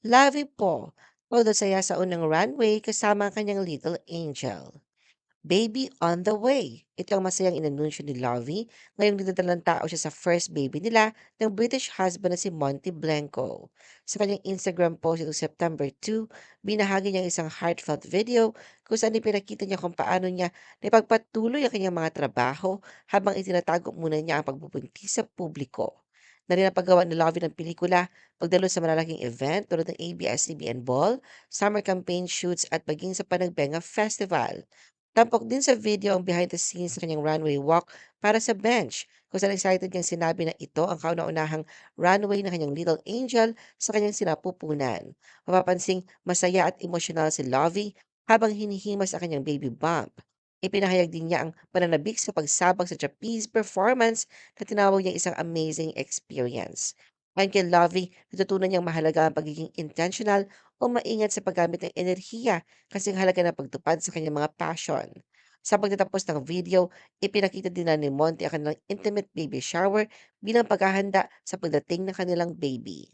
Lovey po, todo saya sa unang runway kasama ang kanyang little angel. Baby on the way. Ito ang masayang inanunsyo ni Lovey ngayong dinadalang tao siya sa first baby nila ng British husband na si Monty Blanco. Sa kanyang Instagram post noong September 2, binahagi niya ang isang heartfelt video kung saan ipinakita niya kung paano niya napagpatuloy ang kanyang mga trabaho habang itinatago muna niya ang pagbubuntis sa publiko. Na rin ang paggawa ni Lovey ng pelikula, pagdalo sa malalaking event tulad ng ABS-CBN Ball, summer campaign shoots at maging sa Panagbenga Festival. Tampok din sa video ang behind the scenes ng kanyang runway walk para sa bench, kung saan excited niyang sinabi na ito ang kauna-unahang runway ng kanyang little angel sa kanyang sinapupunan. Mapapansing masaya at emosyonal si Lovey habang hinihimas ang kanyang baby bump. Ipinahayag din niya ang pananabik sa pagsabak sa trapeze performance na tinawag niya isang amazing experience. Ayon kay Lovey, natutunan niyang mahalaga ang pagiging intentional o maingat sa paggamit ng enerhiya kasing halaga ng pagtupad sa kanyang mga passion. Sa pagtatapos ng video, ipinakita din na ni Monty ang kanilang intimate baby shower bilang paghahanda sa pagdating ng kanilang baby.